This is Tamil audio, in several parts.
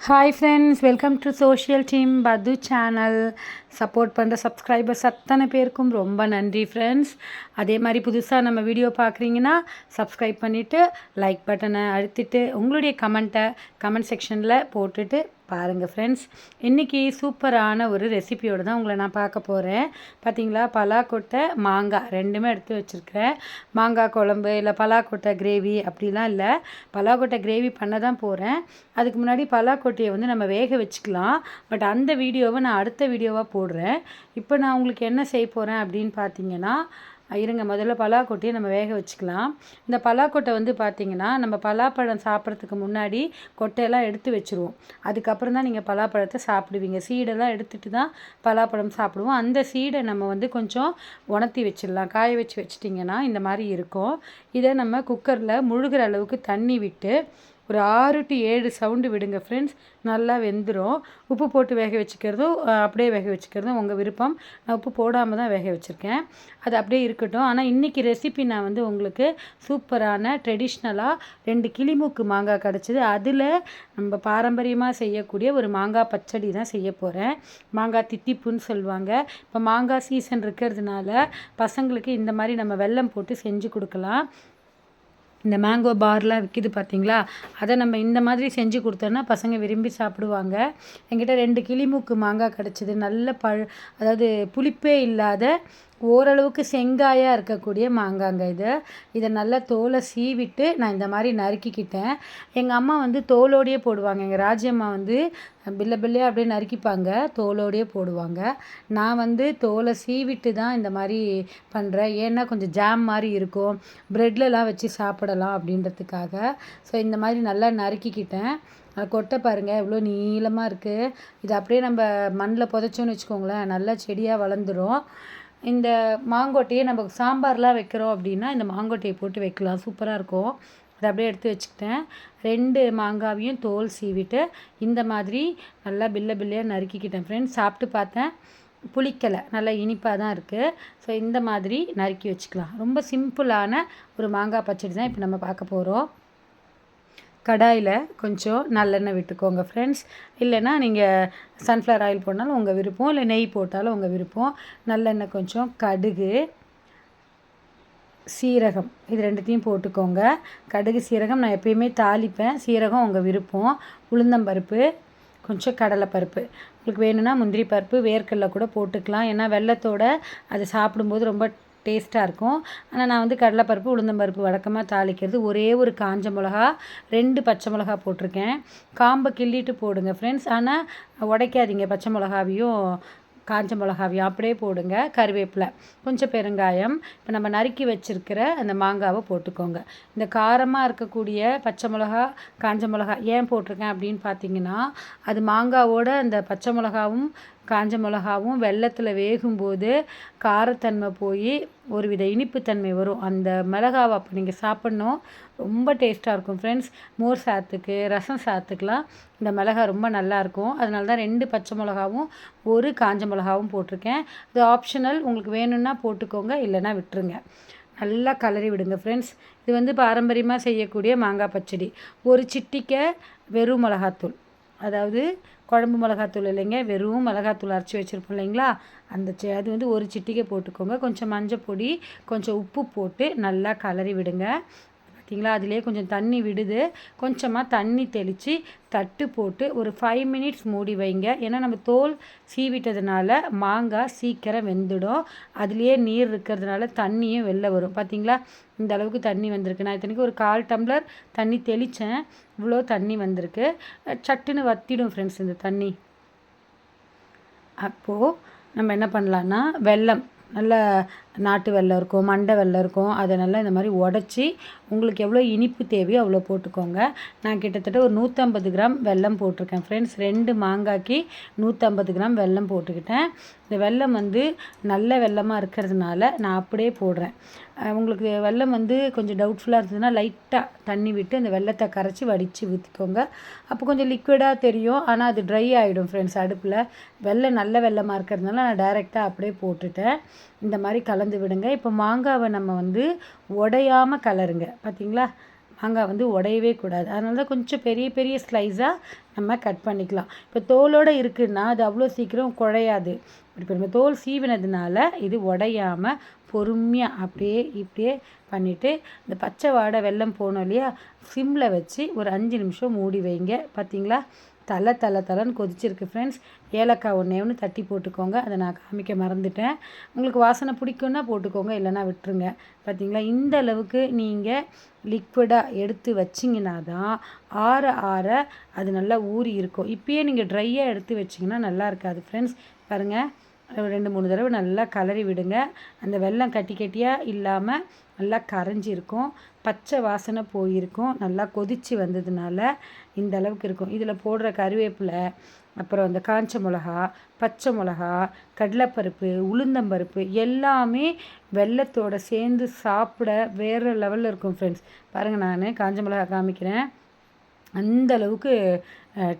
Hi friends welcome to social team பது சேனல் சப்போர்ட் பண்ணுற சப்ஸ்கிரைபர்ஸ் அத்தனை பேருக்கும் ரொம்ப நன்றி ஃப்ரெண்ட்ஸ் அதே மாதிரி புதுசாக நம்ம வீடியோ பார்க்குறீங்கன்னா சப்ஸ்கிரைப் பண்ணிவிட்டு லைக் பட்டனை அழுத்திட்டு உங்களுடைய கமெண்ட்டை கமெண்ட் செக்ஷனில் போட்டுட்டு பாருங்கள் ஃப்ரெண்ட்ஸ் இன்றைக்கி சூப்பரான ஒரு ரெசிபியோடு தான் உங்களை நான் பார்க்க போகிறேன் பார்த்தீங்களா பலாக்கொட்டை மாங்காய். ரெண்டுமே எடுத்து வச்சுருக்கிறேன். மாங்காய் குழம்பு இல்லை பலாக்கொட்டை கிரேவி அப்படிலாம் இல்லை. பலாக்கொட்டை கிரேவி பண்ண தான் போகிறேன் அதுக்கு முன்னாடி பலாக்கொட்டையை வந்து நம்ம வேக வச்சுக்கலாம். பட் அந்த வீடியோவை நான் அடுத்த வீடியோவாக போடுறேன். இப்போ நான் உங்களுக்கு என்ன செய்ய போகிறேன் அப்படின்னு பார்த்தீங்கன்னா இருங்க முதல்ல பலாக்கொட்டையை நம்ம வேக வச்சுக்கலாம். இந்த பலாக்கொட்டை வந்து பார்த்திங்கன்னா நம்ம பலாப்பழம் சாப்பிட்றதுக்கு முன்னாடி கொட்டையெல்லாம் எடுத்து வச்சுருவோம். அதுக்கப்புறம் தான் நீங்கள் பலாப்பழத்தை சாப்பிடுவீங்க. சீடெல்லாம் எடுத்துகிட்டு தான் பலாப்பழம் சாப்பிடுவோம். அந்த சீடை நம்ம வந்து கொஞ்சம் உணர்த்தி வச்சிடலாம். காய வச்சு வச்சிட்டிங்கன்னா இந்த மாதிரி இருக்கும். இதை நம்ம குக்கரில் முழுகிற அளவுக்கு தண்ணி விட்டு ஒரு ஆறு டு ஏழு சவுண்டு விடுங்க ஃப்ரெண்ட்ஸ் நல்லா வெந்துடும் உப்பு போட்டு வேக வச்சுக்கிறதும் அப்படியே வேக வச்சுக்கிறதும் உங்கள் விருப்பம். நான் உப்பு போடாமல் தான் வேக வச்சுருக்கேன். அது அப்படியே இருக்கட்டும். ஆனால் இன்றைக்கி ரெசிபி நான் வந்து உங்களுக்கு சூப்பரான ட்ரெடிஷ்னலாக ரெண்டு கிளிமூக்கு மாங்காய் கிடச்சிது. அதில் நம்ம பாரம்பரியமாக செய்யக்கூடிய ஒரு மாங்காய் பச்சடி தான் செய்ய போகிறேன் மாங்காய் தித்திப்புன்னு சொல்லுவாங்க. இப்போ மாங்காய் சீசன் இருக்கிறதுனால பசங்களுக்கு இந்த மாதிரி நம்ம வெல்லம் போட்டு செஞ்சு கொடுக்கலாம். இந்த மேங்கோ பார்லாம் விற்கிது பார்த்தீங்களா அதை நம்ம இந்த மாதிரி செஞ்சு கொடுத்தோன்னா பசங்க விரும்பி சாப்பிடுவாங்க. என்கிட்ட ரெண்டு கிளிமூக்கு மாங்காய் கிடச்சிது. நல்ல பழ அதாவது புளிப்பே இல்லாத ஓரளவுக்கு செங்காயாக இருக்கக்கூடிய மாங்காங்க இது. இதை நல்லா தோலை சீவிட்டு நான் இந்த மாதிரி நறுக்கிக்கிட்டேன். எங்கள் அம்மா வந்து தோலோடையே போடுவாங்க. எங்கள் ராஜியம்மா வந்து பில்ல பில்லையாக அப்படியே நறுக்கிப்பாங்க. தோலோடையே போடுவாங்க. நான் வந்து தோலை சீவிட்டு தான் இந்த மாதிரி பண்ணுறேன் ஏன்னா கொஞ்சம் ஜாம் மாதிரி இருக்கும். ப்ரெட்லலாம் வச்சு சாப்பிடலாம் அப்படின்றதுக்காக. ஸோ இந்த மாதிரி நல்லா நறுக்கிக்கிட்டேன். கொட்டை பாருங்கள் எவ்வளோ நீளமாக இருக்குது இது அப்படியே நம்ம மண்ணில் புதைச்சோன்னு வச்சுக்கோங்களேன். நல்லா செடியாக வளர்ந்துடும் இந்த மாங்கொட்டையை நம்ம சாம்பார்லாம் வைக்கிறோம் அப்படின்னா இந்த மாங்கொட்டையை போட்டு வைக்கலாம். சூப்பராக இருக்கும். அதை அப்படியே எடுத்து வச்சுக்கிட்டேன். ரெண்டு மாங்காவையும் தோல் சீவிட்டு இந்த மாதிரி நல்லா பில்ல பில்லையாக நறுக்கிக்கிட்டேன் ஃப்ரெண்ட்ஸ் சாப்பிட்டு பார்த்தேன். புளிக்கலை. நல்லா இனிப்பாக தான் இருக்குது ஸோ இந்த மாதிரி நறுக்கி வச்சுக்கலாம். ரொம்ப சிம்பிளான ஒரு மாங்காய் பச்சடி தான் இப்போ நம்ம பார்க்க போகிறோம் கடாயில் கொஞ்சம் நல்லெண்ணெய் விட்டுக்கோங்க ஃப்ரெண்ட்ஸ் இல்லைன்னா நீங்கள் சன்ஃப்ளவர் ஆயில் போட்டாலும் உங்கள் விருப்பம். இல்லை நெய் போட்டாலும் உங்கள் விருப்பம். நல்லெண்ணெய் கொஞ்சம் கடுகு சீரகம். இது ரெண்டுத்தையும் போட்டுக்கோங்க. கடுகு சீரகம் நான் எப்பயுமே தாளிப்பேன். சீரகம் உங்கள் விருப்பம். உளுந்தம்பருப்பு கொஞ்சம் கடலைப்பருப்பு உங்களுக்கு வேணும்னா முந்திரி பருப்பு வேர்க்கடலை கூட போட்டுக்கலாம். ஏன்னா வெள்ளத்தோட அது சாப்பிடும்போது ரொம்ப டேஸ்ட்டாக இருக்கும். ஆனால் நான் வந்து கடலைப்பருப்பு உளுந்தம்பருப்பு வழக்கமாக தாளிக்கிறது ஒரே ஒரு காஞ்ச மிளகா ரெண்டு பச்சை மிளகா போட்டிருக்கேன். காம்பை கிள்ளிட்டு போடுங்க ஃப்ரெண்ட்ஸ் ஆனால் உடைக்காதீங்க பச்சை மிளகாவையும் காஞ்ச மிளகாவையும். அப்படியே போடுங்க. கருவேப்பிலை கொஞ்சம் பெருங்காயம். இப்போ நம்ம நறுக்கி வச்சுருக்கிற அந்த மாங்காவை போட்டுக்கோங்க. இந்த காரமாக இருக்கக்கூடிய பச்சை மிளகா காஞ்ச மிளகா ஏன் போட்டிருக்கேன் அப்படின்னு பார்த்தீங்கன்னா அது மாங்காவோட அந்த பச்சை மிளகாவும் காஞ்ச மிளகாவும் வெள்ளத்தில் வேகும்போது காரத்தன்மை போய் ஒரு வித இனிப்புத்தன்மை வரும். அந்த மிளகாவை அப்போ நீங்கள் சாப்பிட்ணும். ரொம்ப டேஸ்ட்டாக இருக்கும் ஃப்ரெண்ட்ஸ் மோர் சாத்துக்கு ரசம் சாத்துக்கெலாம் இந்த மிளகா ரொம்ப நல்லாயிருக்கும் அதனால தான் ரெண்டு பச்சை மிளகாவும் ஒரு காஞ்ச மிளகாவும் போட்டிருக்கேன். இது ஆப்ஷனல் உங்களுக்கு வேணும்னா போட்டுக்கோங்க இல்லைன்னா விட்டுருங்க. நல்லா கலரி விடுங்க ஃப்ரெண்ட்ஸ் இது வந்து பாரம்பரியமாக செய்யக்கூடிய மாங்காய் பச்சடி. ஒரு சிட்டிக்கை வெறும் மிளகாத்தூள். அதாவது குழம்பு மிளகாத்தூள் இல்லைங்க வெறும் மிளகாத்தூள் அரைச்சி வச்சுருப்போம் இல்லைங்களா? அந்த அது வந்து ஒரு சிட்டிகை போட்டுக்கோங்க. கொஞ்சம் மஞ்சள் பொடி கொஞ்சம் உப்பு போட்டு நல்லா கலரி விடுங்க. பார்த்தீங்களா அதிலே கொஞ்சம் தண்ணி விடுது. கொஞ்சமாக தண்ணி தெளித்து தட்டு போட்டு ஒரு ஃபைவ் மினிட்ஸ் மூடி வைங்க. ஏன்னா நம்ம தோல் சீவிட்டதுனால மாங்காய் சீக்கிரம் வெந்துடும். அதுலேயே நீர் இருக்கிறதுனால தண்ணியும் வெளில வரும். பார்த்தீங்களா இந்த அளவுக்கு தண்ணி வந்திருக்கு. நான் இத்தனைக்கு ஒரு கால் டம்ளர் தண்ணி தெளித்தேன் இவ்வளோ தண்ணி வந்திருக்கு. சட்டுன்னு வத்திடும் ஃப்ரெண்ட்ஸ் இந்த தண்ணி. அப்போது நம்ம என்ன பண்ணலான்னா வெல்லம். நல்ல நாட்டு வெள்ளம் இருக்கும் மண்டை வெள்ளம் இருக்கும் அதை நல்லா இந்த மாதிரி உடச்சி உங்களுக்கு எவ்வளோ இனிப்பு தேவையோ அவ்வளோ போட்டுக்கோங்க. நான் கிட்டத்தட்ட ஒரு நூற்றம்பது கிராம் வெல்லம் போட்டிருக்கேன் ஃப்ரெண்ட்ஸ் ரெண்டு மாங்காய்க்கு நூற்றம்பது கிராம் வெல்லம் போட்டுக்கிட்டேன். இந்த வெல்லம் வந்து நல்ல வெள்ளமாக இருக்கிறதுனால நான் அப்படியே போடுறேன். உங்களுக்கு வெல்லம் வந்து கொஞ்சம் டவுட்ஃபுல்லாக இருந்ததுன்னா லைட்டாக தண்ணி விட்டு அந்த வெள்ளத்தை கரைச்சி வடித்து ஊற்றிக்கோங்க அப்போ கொஞ்சம் லிக்விடாக தெரியும் ஆனால் அது ட்ரை ஆகிடும் ஃப்ரெண்ட்ஸ் அடுப்பில் வெள்ளம் நல்ல வெள்ளமாக இருக்கிறதுனால நான் டைரெக்டாக அப்படியே போட்டுட்டேன். இந்த மாதிரி கலந்து விடுங்க. இப்போ மாங்காவை நம்ம வந்து உடையாமல் கலருங்க. பார்த்தீங்களா மாங்காய் வந்து உடையவே கூடாது. அதனால தான் கொஞ்சம் பெரிய பெரிய ஸ்லைஸாக நம்ம கட் பண்ணிக்கலாம். இப்போ தோலோடு இருக்குன்னா அது அவ்வளோ சீக்கிரம் குழையாது. இப்போ நம்ம தோல் சீவினதுனால இது உடையாமல் பொறுமையாக அப்படியே இப்படியே பண்ணிவிட்டு இந்த பச்சை வாடை வெல்லம் போனோம் இல்லையா? சிம்மில் வச்சு ஒரு அஞ்சு நிமிஷம் மூடி வைங்க. பார்த்தீங்களா தலை தலை தலைன்னு கொதிச்சிருக்கு ஃப்ரெண்ட்ஸ் ஏலக்காய் ஒன்றே ஒன்று தட்டி போட்டுக்கோங்க. அதை நான் காமிக்க மறந்துட்டேன். உங்களுக்கு வாசனை பிடிக்குன்னா போட்டுக்கோங்க இல்லைன்னா விட்டுருங்க. பார்த்தீங்களா இந்த அளவுக்கு நீங்கள் லிக்விடாக எடுத்து வச்சிங்கன்னா தான் ஆற ஆற அது நல்லா ஊறி இருக்கும். இப்பயே நீங்கள் ட்ரையாக எடுத்து வச்சிங்கன்னா நல்லா இருக்காது ஃப்ரெண்ட்ஸ் பாருங்கள் ரெண்டு மூணு தடவை நல்லா கலரி விடுங்க. அந்த வெள்ளம் கட்டி கட்டியாக இல்லாமல் நல்லா கரைஞ்சிருக்கும். பச்சை வாசனை போயிருக்கும். நல்லா கொதித்து வந்ததுனால இந்த அளவுக்கு இருக்கும். இதில் போடுற கருவேப்பிலை அப்புறம் இந்த காஞ்ச மிளகா பச்சை மிளகா கடலைப்பருப்பு உளுந்தம்பருப்பு எல்லாமே வெள்ளத்தோடு சேர்ந்து சாப்பிட வேறு லெவலில் இருக்கும் ஃப்ரெண்ட்ஸ் பாருங்கள் நான் காஞ்ச மிளகா காமிக்கிறேன். அந்த அளவுக்கு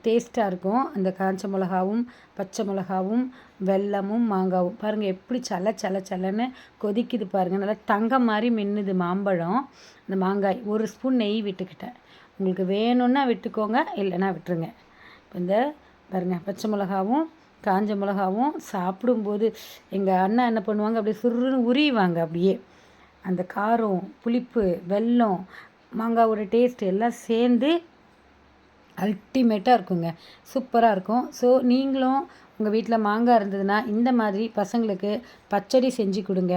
டேஸ்ட்டாக இருக்கும். அந்த காஞ்ச மிளகாவும் பச்சை மிளகாவும் வெல்லமும் மாங்காவும். பாருங்கள் எப்படி சல சல சலன்னு கொதிக்குது பாருங்கள் நல்லா தங்கம் மாதிரி மின்னுது மாம்பழம். அந்த மாங்காய் ஒரு ஸ்பூன் நெய் விட்டுக்கிட்டேன் உங்களுக்கு வேணும்னா விட்டுக்கோங்க இல்லைன்னா விட்டுருங்க. இப்போ இந்த பாருங்கள் பச்சை மிளகாவும் காஞ்ச மிளகாவும் சாப்பிடும்போது எங்கள் அண்ணா என்ன பண்ணுவாங்க அப்படியே சுருன்னு உரிவாங்க அப்படியே. அந்த காரம் புளிப்பு வெல்லம் மாங்காவோட டேஸ்ட் எல்லாம் சேர்ந்து அல்டிமேட்டாக இருக்குங்க. சூப்பராக இருக்கும். ஸோ நீங்களும் உங்கள் வீட்டில் மாங்காய் இருந்ததுன்னா இந்த மாதிரி பசங்களுக்கு பச்சடி செஞ்சு கொடுங்க.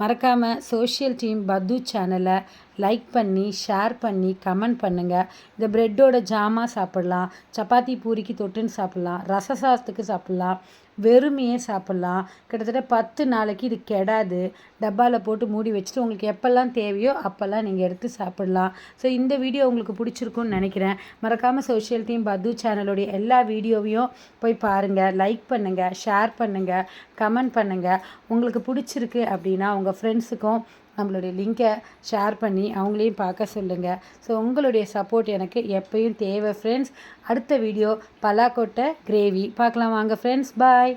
மறக்காமல் சோஷியல் டீம் பத்து சேனலை லைக் பண்ணி ஷேர் பண்ணி கமெண்ட் பண்ணுங்கள் இந்த ப்ரெட்டோட ஜாமா சாப்பிட்லாம் சப்பாத்தி பூரிக்கு தொட்டுன்னு சாப்பிட்லாம் ரச சாதத்துக்கு சாப்பிட்லாம் வெறுமையே சாப்பிட்லாம். கிட்டத்தட்ட பத்து நாளைக்கு இது கெடாது. டப்பாவில் போட்டு மூடி வச்சுட்டு உங்களுக்கு எப்போல்லாம் தேவையோ அப்போல்லாம் நீங்கள் எடுத்து சாப்பிட்லாம். ஸோ இந்த வீடியோ உங்களுக்கு பிடிச்சிருக்குன்னு நினைக்கிறேன். மறக்காமல் சோஷியல் டீம் பத்து சேனலோடைய எல்லா வீடியோவையும் போய் பாருங்கள் லைக் பண்ணுங்கள் ஷேர் பண்ணுங்கள் கமெண்ட் பண்ணுங்கள் உங்களுக்கு பிடிச்சிருக்கு அப்படின்னா உங்கள் உங்கள் ஃப்ரெண்ட்ஸுக்கும் நம்மளுடைய லிங்கை ஷேர் பண்ணி அவங்களையும் பார்க்க சொல்லுங்கள். ஸோ உங்களுடைய சப்போர்ட் எனக்கு எப்பயும் தேவை ஃப்ரெண்ட்ஸ். அடுத்த வீடியோ பலாக்கொட்டை கிரேவி. பார்க்கலாம் வாங்க ஃப்ரெண்ட்ஸ். பாய்.